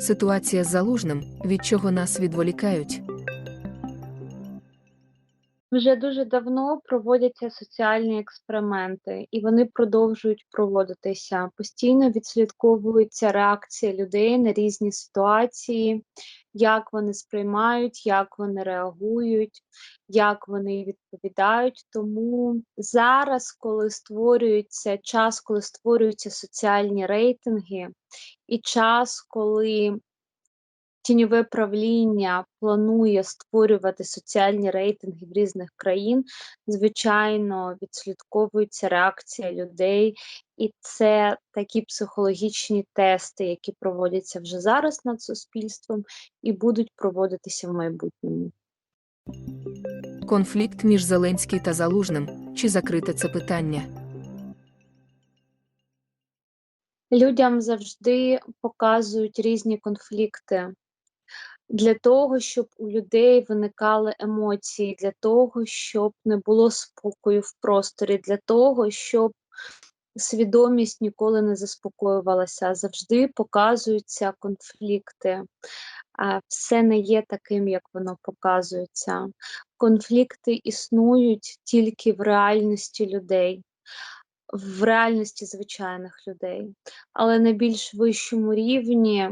Ситуація з залужним, від чого нас відволікають. Вже дуже давно проводяться соціальні експерименти, і вони продовжують проводитися. Постійно відслідковується реакція людей на різні ситуації, як вони сприймають, як вони реагують, як вони відповідають. Тому зараз, коли створюється час, коли створюються соціальні рейтинги, і час, коли тіньове правління планує створювати соціальні рейтинги в різних країн, звичайно, відслідковується реакція людей, і це такі психологічні тести, які проводяться вже зараз над суспільством і будуть проводитися в майбутньому. Конфлікт між Зеленський та Залужним. Чи закрите це питання? Людям завжди показують різні конфлікти для того, щоб у людей виникали емоції, для того, щоб не було спокою в просторі, для того, щоб свідомість ніколи не заспокоювалася, завжди показуються конфлікти. Все не є таким, як воно показується. Конфлікти існують тільки в реальності людей. В реальності звичайних людей, але на більш вищому рівні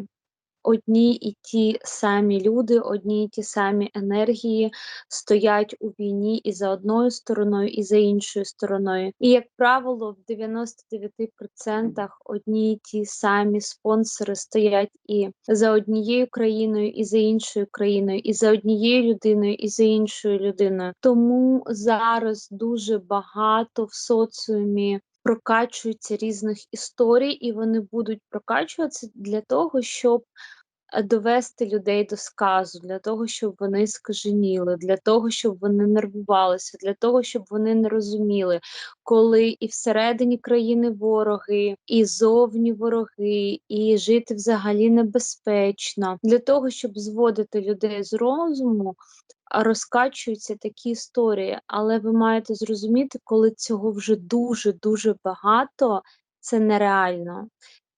одні і ті самі люди, одні і ті самі енергії стоять у війні і за одною стороною, і за іншою стороною. І, як правило, в 99% одні і ті самі спонсори стоять і за однією країною, і за іншою країною, і за однією людиною, і за іншою людиною. Тому зараз дуже багато в соціумі. Прокачуються різних історій, і вони будуть прокачуватися для того, щоб Е, довести людей до сказу, для того, щоб вони скаженіли, для того, щоб вони нервувалися, для того, щоб вони не розуміли, коли і всередині країни вороги, і зовні вороги, і жити взагалі небезпечно, для того, щоб зводити людей з розуму. Розкачуються такі історії, але ви маєте зрозуміти, коли цього вже дуже дуже багато, це нереально.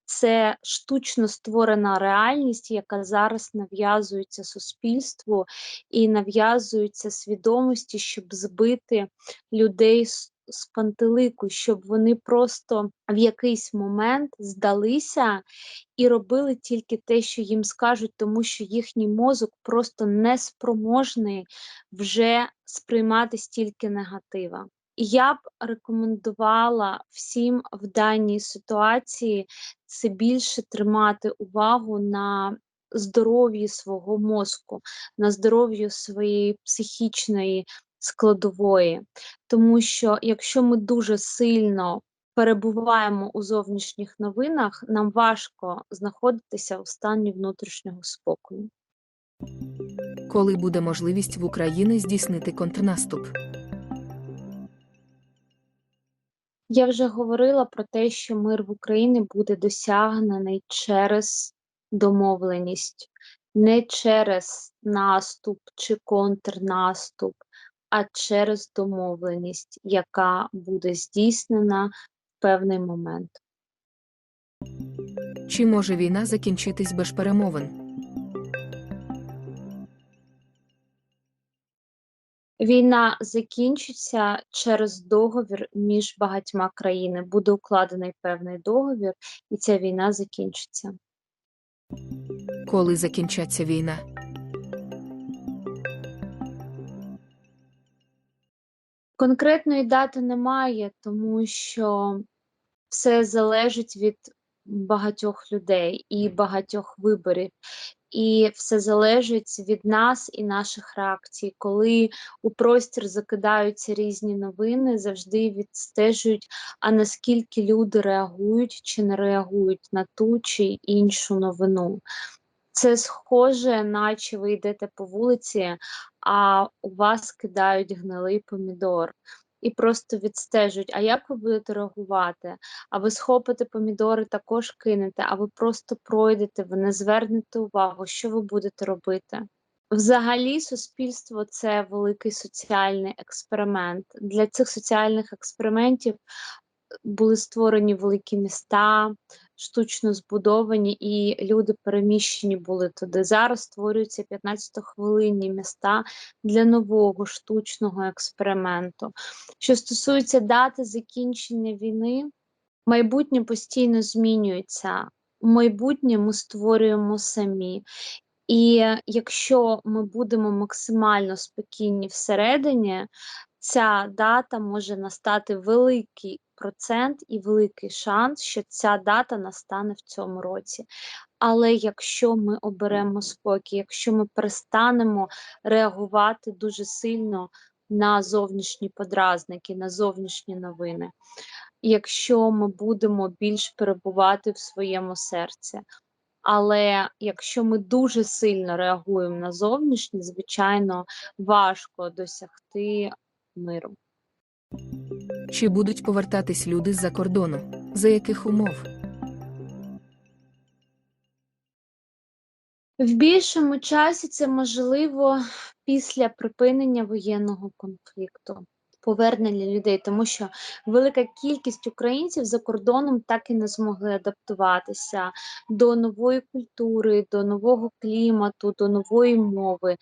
Це штучно створена реальність, яка зараз нав'язується суспільству і нав'язується свідомості, щоб збити людей з, з пантелику, щоб вони просто в якийсь момент здалися і робили тільки те, що їм скажуть, тому що їхній мозок просто неспроможний вже сприймати стільки негатива. Я б рекомендувала всім в даній ситуації це більше тримати увагу на здоров'ї свого мозку, на здоров'ю своєї психічної складової. Тому що якщо ми дуже сильно перебуваємо у зовнішніх новинах, нам важко знаходитися в стані внутрішнього спокою. Коли буде можливість в Україні здійснити контрнаступ? Я вже говорила про те, що мир в Україні буде досягнений через домовленість, не через наступ чи контрнаступ, а через домовленість, яка буде здійснена в певний момент. Чи може війна закінчитись без перемовин? Війна закінчиться через договір між багатьма країнами. Буде укладений певний договір, і ця війна закінчиться. Коли закінчаться війна? Конкретної дати немає, тому що все залежить від багатьох людей і багатьох виборів. І все залежить від нас і наших реакцій. Коли у простір закидаються різні новини, завжди відстежують, а наскільки люди реагують чи не реагують на ту чи іншу новину. Це схоже, наче ви йдете по вулиці, а у вас кидають гнилий помідор і просто відстежують, а як ви будете реагувати? А ви схопите помідори, також кинете, а ви просто пройдете, ви не звернете увагу, що ви будете робити. Взагалі, суспільство це великий соціальний експеримент. Для цих соціальних експериментів були створені великі міста, штучно збудовані, і люди переміщені були туди. Зараз створюються 15-хвилинні міста для нового штучного експерименту. Що стосується дати закінчення війни, майбутнє постійно змінюється. Майбутнє ми створюємо самі. І якщо ми будемо максимально спокійні всередині, ця дата може настати великий процент і великий шанс, що ця дата настане в цьому році. Але якщо ми оберемо спокій, якщо ми перестанемо реагувати дуже сильно на зовнішні подразники, на зовнішні новини, якщо ми будемо більш перебувати в своєму серці. Але якщо ми дуже сильно реагуємо на зовнішнє, звичайно, важко досягти миру. Чи будуть повертатись люди з-за кордону? За яких умов? В більшому часі це можливо після припинення воєнного конфлікту, повернення людей, тому що велика кількість українців за кордоном так і не змогли адаптуватися до нової культури, до нового клімату, до нової мови.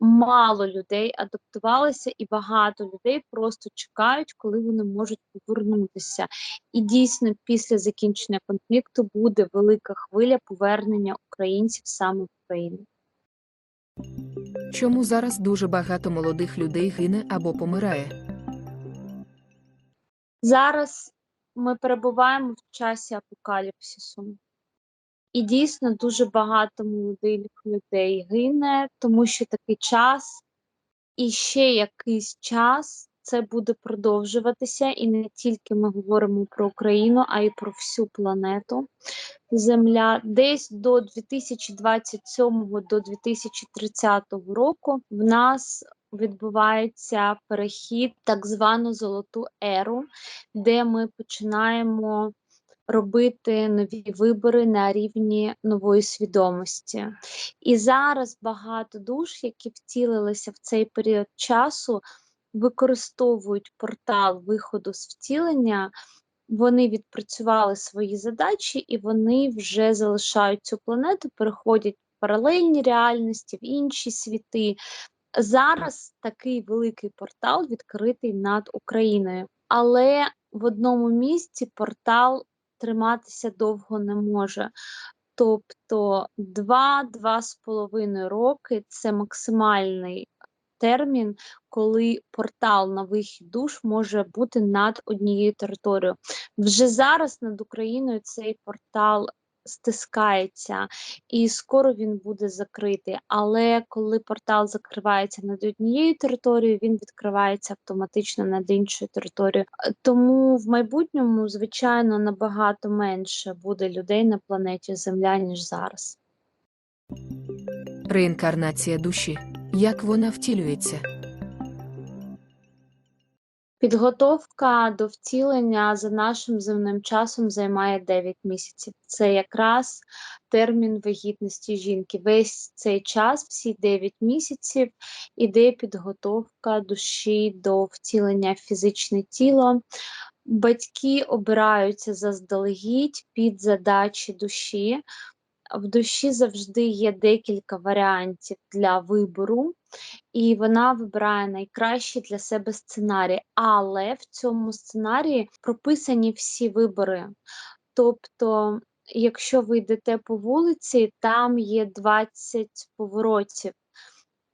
Мало людей адаптувалися, і багато людей просто чекають, коли вони можуть повернутися. І дійсно, після закінчення конфлікту буде велика хвиля повернення українців саме в Україну. Чому зараз дуже багато молодих людей гине або помирає? Зараз ми перебуваємо в часі апокаліпсису. І дійсно дуже багато молодих людей гине, тому що такий час і ще якийсь час це буде продовжуватися, і не тільки ми говоримо про Україну, а й про всю планету. Земля десь до 2027 до 2030 року в нас відбувається перехід, так звану золоту еру, де ми починаємо робити нові вибори на рівні нової свідомості. І зараз багато душ, які втілилися в цей період часу, використовують портал виходу з втілення. Вони відпрацювали свої задачі і вони вже залишають цю планету, переходять в паралельні реальності, в інші світи. Зараз такий великий портал відкритий над Україною, але в одному місці портал триматися довго не може. Тобто 2-2 з половиною роки це максимальний термін, коли портал на вихід душ може бути над однією територією. Вже зараз над Україною цей портал стискається, і скоро він буде закритий. Але коли портал закривається над однією територією, він відкривається автоматично над іншою територією. Тому в майбутньому, звичайно, набагато менше буде людей на планеті Земля, ніж зараз. Реінкарнація душі. Як вона втілюється? Підготовка до втілення за нашим земним часом займає 9 місяців. Це якраз термін вагітності жінки. Весь цей час, всі 9 місяців, іде підготовка душі до втілення в фізичне тіло. Батьки обираються заздалегідь під задачі душі. В душі завжди є декілька варіантів для вибору і вона вибирає найкращий для себе сценарій. Але в цьому сценарії прописані всі вибори. Тобто, якщо ви йдете по вулиці, там є 20 поворотів.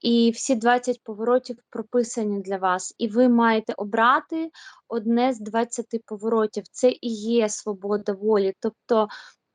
І всі 20 поворотів прописані для вас, і ви маєте обрати одне з 20 поворотів. Це і є свобода волі. Тобто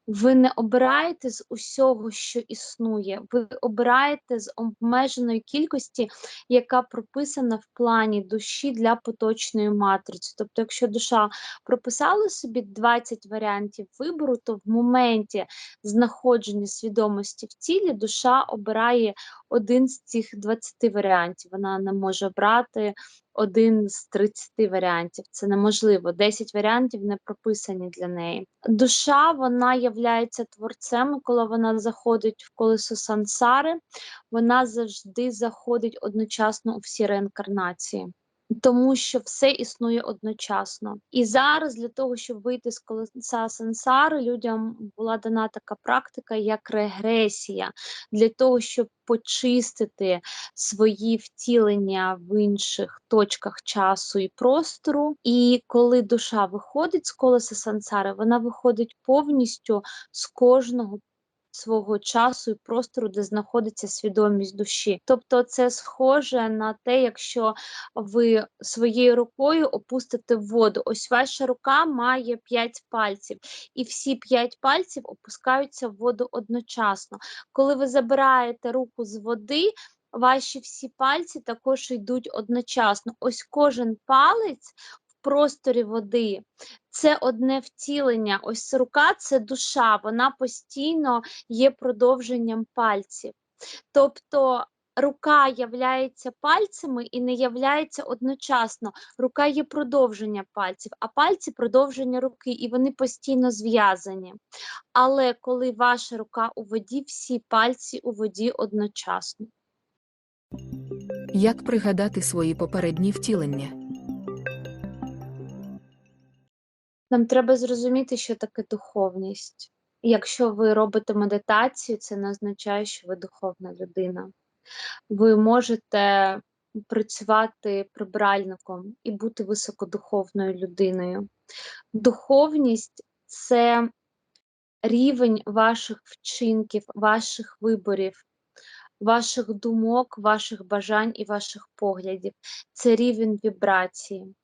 ви не обираєте з усього, що існує, ви обираєте з обмеженої кількості, яка прописана в плані душі для поточної матриці. Тобто, якщо душа прописала собі 20 варіантів вибору, то в моменті знаходження свідомості в тілі душа обирає один з цих 20 варіантів. Вона не може обрати один з 30 варіантів. Це неможливо. 10 варіантів не прописані для неї. Душа вона являється творцем, коли вона заходить в колесо сансари, вона завжди заходить одночасно у всі реінкарнації. Тому що все існує одночасно. І зараз для того, щоб вийти з колеса сансари, людям була дана така практика, як регресія, для того, щоб почистити свої втілення в інших точках часу і простору. І коли душа виходить з колеса сансари, вона виходить повністю з кожного свого часу і простору, де знаходиться свідомість душі. Тобто, це схоже на те, якщо ви своєю рукою опустите воду. Ось ваша рука має 5 пальців, і всі 5 пальців опускаються в воду одночасно. Коли ви забираєте руку з води, ваші всі пальці також йдуть одночасно. Ось кожен палець в просторі води це одне втілення. Ось рука це душа, вона постійно є продовженням пальців. Тобто рука являється пальцями і не являється одночасно. Рука є продовження пальців, а пальці продовження руки, і вони постійно зв'язані. Але коли ваша рука у воді, всі пальці у воді одночасно. Як пригадати свої попередні втілення? Нам треба зрозуміти, що таке духовність. Якщо ви робите медитацію, це не означає, що ви духовна людина. Ви можете працювати прибральником і бути високодуховною людиною. Духовність це рівень ваших вчинків, ваших виборів, ваших думок, ваших бажань і ваших поглядів. Це рівень вібрації.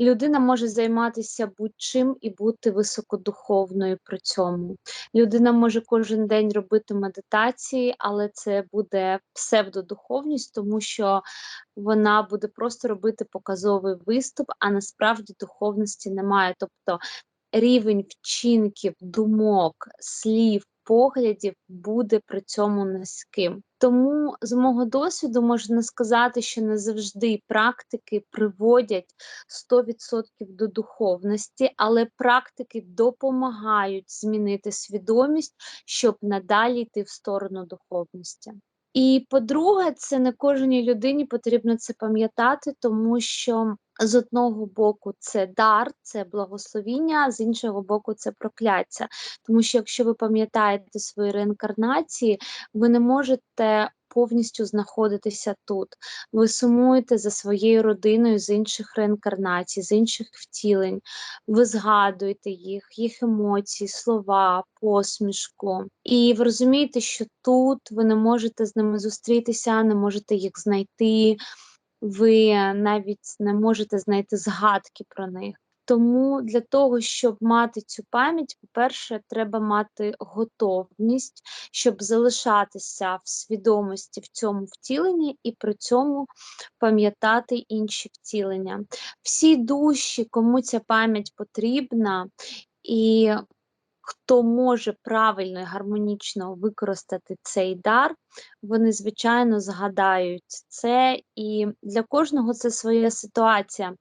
Людина може займатися будь-чим і бути високодуховною при цьому. Людина може кожен день робити медитації, але це буде псевдодуховність, тому що вона буде просто робити показовий виступ, а насправді духовності немає. Тобто рівень вчинків, думок, слів, поглядів буде при цьому низьким. Тому з мого досвіду можна сказати, що не завжди практики приводять 100% до духовності, але практики допомагають змінити свідомість, щоб надалі йти в сторону духовності. І по-друге, це не кожній людині потрібно це пам'ятати, тому що з одного боку це дар, це благословіння, з іншого боку, це прокляття. Тому що якщо ви пам'ятаєте свої реінкарнації, ви не можете повністю знаходитися тут. Ви сумуєте за своєю родиною з інших реінкарнацій, з інших втілень, ви згадуєте їх, їх емоції, слова, посмішку. І ви розумієте, що тут ви не можете з ними зустрітися, не можете їх знайти ви навіть не можете знайти згадки про них. Тому для того, щоб мати цю пам'ять, по-перше, треба мати готовність, щоб залишатися в свідомості в цьому втіленні і при цьому пам'ятати інші втілення. Всі душі, кому ця пам'ять потрібна, і хто може правильно і гармонічно використати цей дар, вони, звичайно, згадають це, і для кожного це своя ситуація.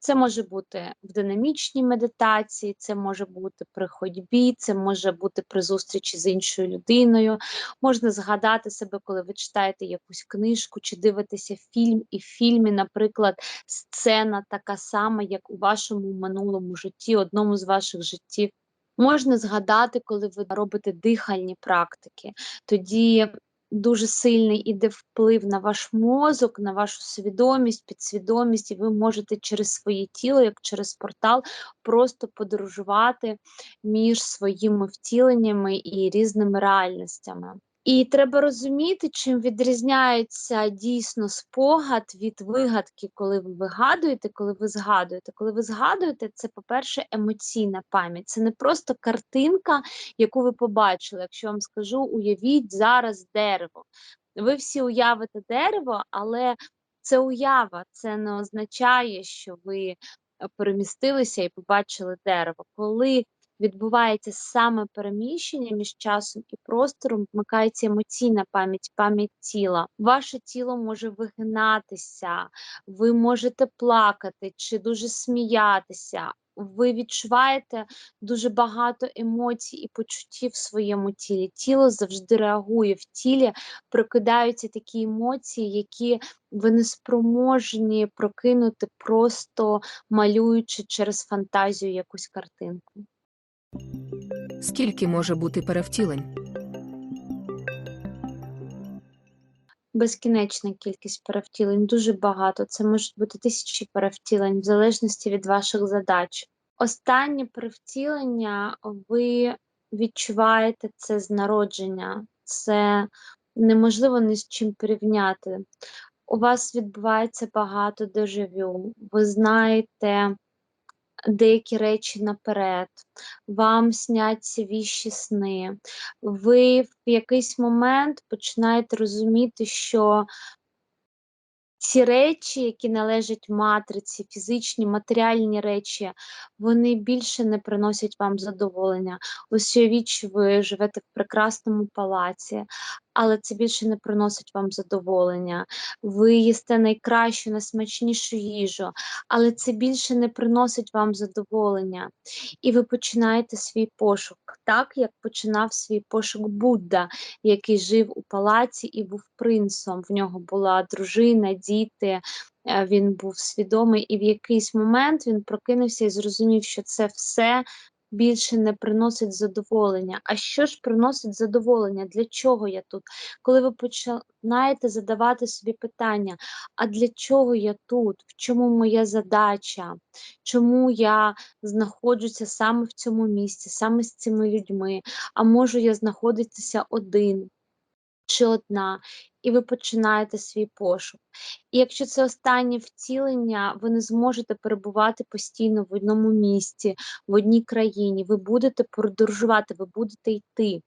Це може бути в динамічній медитації, це може бути при ходьбі, це може бути при зустрічі з іншою людиною. Можна згадати себе, коли ви читаєте якусь книжку чи дивитеся фільм, і в фільмі, наприклад, сцена така сама, як у вашому минулому житті, одному з ваших життів. Можна згадати, коли ви робите дихальні практики, тоді дуже сильний іде вплив на ваш мозок, на вашу свідомість, підсвідомість, і ви можете через своє тіло, як через портал, просто подорожувати між своїми втіленнями і різними реальностями. І треба розуміти, чим відрізняється дійсно спогад від вигадки, коли ви вигадуєте, коли ви згадуєте. Коли ви згадуєте, це, по-перше, емоційна пам'ять. Це не просто картинка, яку ви побачили. Якщо вам скажу, уявіть зараз дерево. Ви всі уявите дерево, але це уява, це не означає, що ви е, перемістилися і побачили дерево. Коли відбувається саме переміщення між часом і простором, вмикається емоційна пам'ять, пам'ять тіла. Ваше тіло може вигинатися, ви можете плакати чи дуже сміятися. ви відчуваєте дуже багато емоцій і почуттів в своєму тілі. Тіло завжди реагує в тілі, прокидаються такі емоції, які ви не спроможні прокинути, просто малюючи через фантазію якусь картинку. Скільки може бути перевтілень? Безкінечна кількість перевтілень, дуже багато. Це можуть бути тисячі перевтілень, в залежності від ваших задач. Останнє перевтілення ви відчуваєте це з народження, це неможливо ні з чим порівняти. У вас відбувається багато дежавю, ви знаєте деякі речі наперед, вам сняться віщі сни. Ви в якийсь момент починаєте розуміти, що ці речі, які належать матриці, фізичні, матеріальні речі, вони більше не приносять вам задоволення. Ось уявіть, ви живете в прекрасному палаці, але це більше не приносить вам задоволення. Ви їсте найкращу, найсмачнішу їжу, але це більше не приносить вам задоволення. І ви починаєте свій пошук, так як починав свій пошук Будда, який жив у палаці і був принцом. В нього була дружина, діти. е, Він був свідомий, і в якийсь момент він прокинувся і зрозумів, що це все більше не приносить задоволення. А що ж приносить задоволення? Для чого я тут? Коли ви починаєте задавати собі питання, а для чого я тут? В чому моя задача? Чому я знаходжуся саме в цьому місці, саме з цими людьми? А можу я знаходитися один чи одна? І ви починаєте свій пошук. І якщо це останнє втілення, ви не зможете перебувати постійно в одному місці, в одній країні. Ви будете подорожувати, ви будете йти.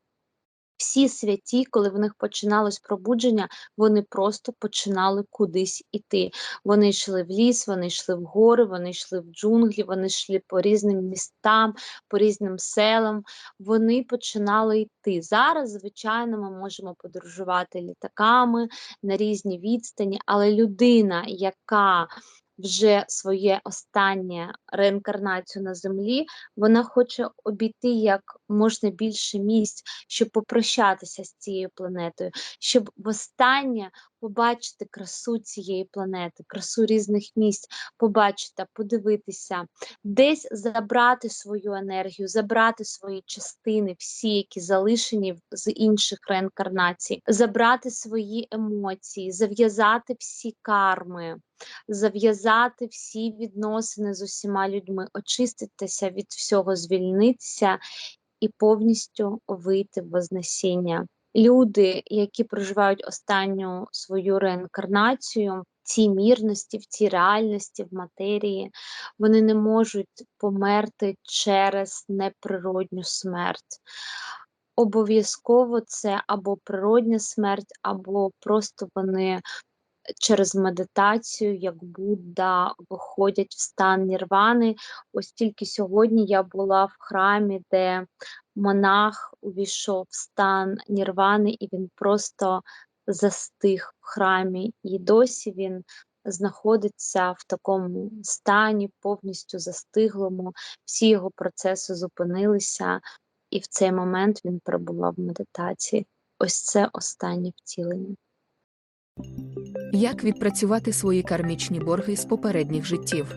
Всі святі, коли в них починалось пробудження, вони просто починали кудись іти. Вони йшли в ліс, вони йшли в гори, вони йшли в джунглі, вони йшли по різним містам, по різним селам. Вони починали йти. Зараз, звичайно, ми можемо подорожувати літаками на різні відстані, але людина, яка вже своє останнє реінкарнацію на землі, вона хоче обійти як можна більше місць, щоб попрощатися з цією планетою, щоб востаннє побачити красу цієї планети, красу різних місць, побачити, подивитися, десь забрати свою енергію, забрати свої частини, всі, які залишені з інших реінкарнацій, забрати свої емоції, зав'язати всі карми зав'язати всі відносини з усіма людьми, очиститися від всього, звільнитися і повністю вийти в Вознесіння. Люди, які проживають останню свою реінкарнацію, в цій мірності, в цій реальності, в матерії, вони не можуть померти через неприродню смерть. Обов'язково це або природня смерть, або просто вони через медитацію, як Будда, виходять в стан нірвани. Ось тільки сьогодні я була в храмі, де монах увійшов в стан нірвани, і він просто застиг в храмі. І досі він знаходиться в такому стані, повністю застиглому. Всі його процеси зупинилися, і в цей момент він перебував в медитації. Ось це останнє втілення. Як відпрацювати свої кармічні борги з попередніх життів?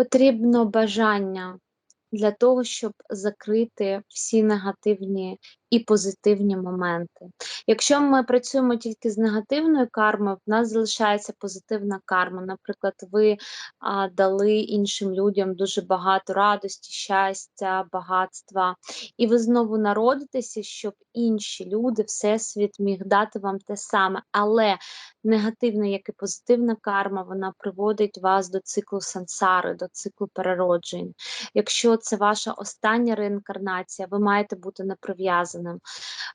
потрібно бажання для того, щоб закрити всі негативні і позитивні моменти. Якщо ми працюємо тільки з негативною кармою, в нас залишається позитивна карма. Наприклад, ви а, дали іншим людям дуже багато радості, щастя, багатства, і ви знову народитеся, щоб інші люди, всесвіт міг дати вам те саме. Але негативна, як і позитивна карма, вона приводить вас до циклу сансари, до циклу перероджень. Якщо це ваша остання реінкарнація, ви маєте бути неприв'язаним.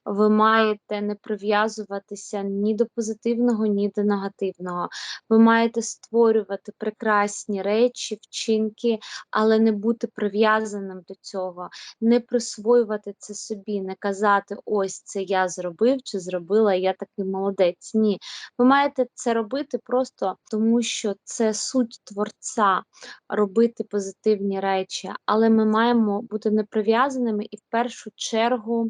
Ви маєте не прив'язуватися ні до позитивного, ні до негативного. Ви маєте створювати прекрасні речі, вчинки, але не бути прив'язаним до цього, не присвоювати це собі, не казати, ось це я зробив чи зробила, я такий молодець. Ні. Ви маєте це робити просто тому, що це суть творця робити позитивні речі, але ми маємо бути неприв'язаними і в першу чергу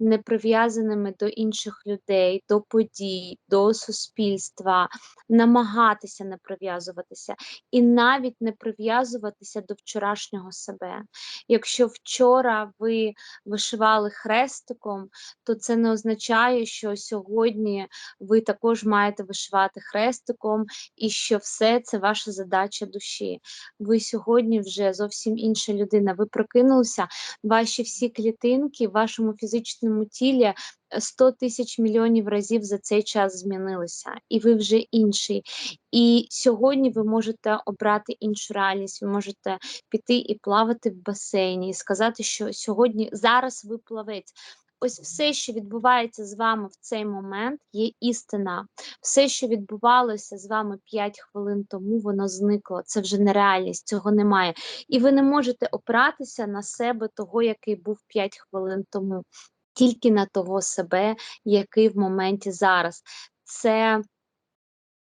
не прив'язаними до інших людей, до подій, до суспільства, намагатися не прив'язуватися і навіть не прив'язуватися до вчорашнього себе. Якщо вчора ви вишивали хрестиком, то це не означає, що сьогодні ви також маєте вишивати хрестиком, і що все це ваша задача душі. Ви сьогодні вже зовсім інша людина. Ви прокинулися, ваші всі клітинки вашому фізичному тілі 100 тисяч мільйонів разів за цей час змінилися, і ви вже інший. І сьогодні ви можете обрати іншу реальність. Ви можете піти і плавати в басейні, і сказати, що сьогодні зараз ви плавець. Ось все, що відбувається з вами в цей момент, є істина. Все, що відбувалося з вами 5 хвилин тому, воно зникло. Це вже не реальність, цього немає. І ви не можете опиратися на себе того, який був 5 хвилин тому, тільки на того себе, який в моменті зараз. Це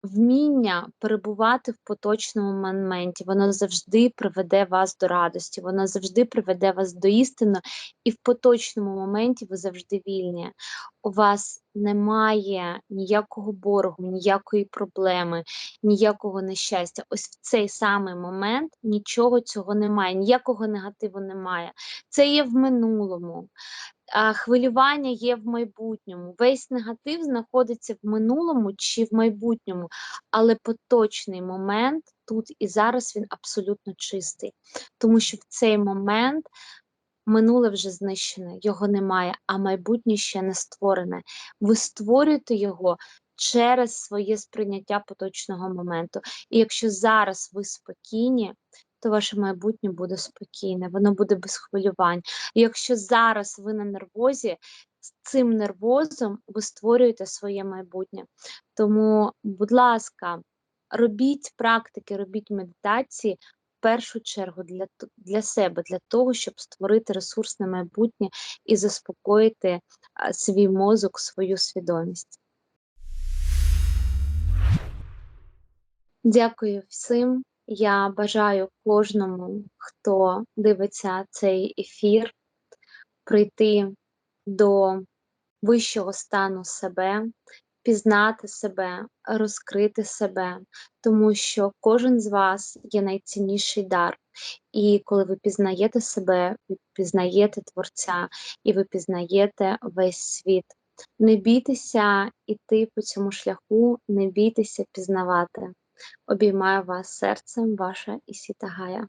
вміння перебувати в поточному моменті, воно завжди приведе вас до радості, воно завжди приведе вас до істини, і в поточному моменті ви завжди вільні. У вас немає ніякого боргу, ніякої проблеми, ніякого нещастя. Ось в цей самий момент нічого цього немає, ніякого негативу немає. Це є в минулому хвилювання є в майбутньому. Весь негатив знаходиться в минулому чи в майбутньому, але поточний момент тут і зараз він абсолютно чистий, тому що в цей момент. Минуле вже знищене, його немає, а майбутнє ще не створене. Ви створюєте його через своє сприйняття поточного моменту. І якщо зараз ви спокійні, то ваше майбутнє буде спокійне, воно буде без хвилювань. І якщо зараз ви на нервозі, з цим нервозом ви створюєте своє майбутнє. Тому, будь ласка, робіть практики, робіть медитації. Першу чергу для для себе, для того, щоб створити ресурсне майбутнє і заспокоїти свій мозок, свою свідомість. Дякую всім. Я бажаю кожному, хто дивиться цей ефір, прийти до вищого стану себе, пізнати себе, розкрити себе, тому що кожен з вас є найцінніший дар. І коли ви пізнаєте себе, ви пізнаєте Творця і ви пізнаєте весь світ. Не бійтеся йти по цьому шляху, не бійтеся пізнавати. Обіймаю вас серцем, ваша Ісіта Гая.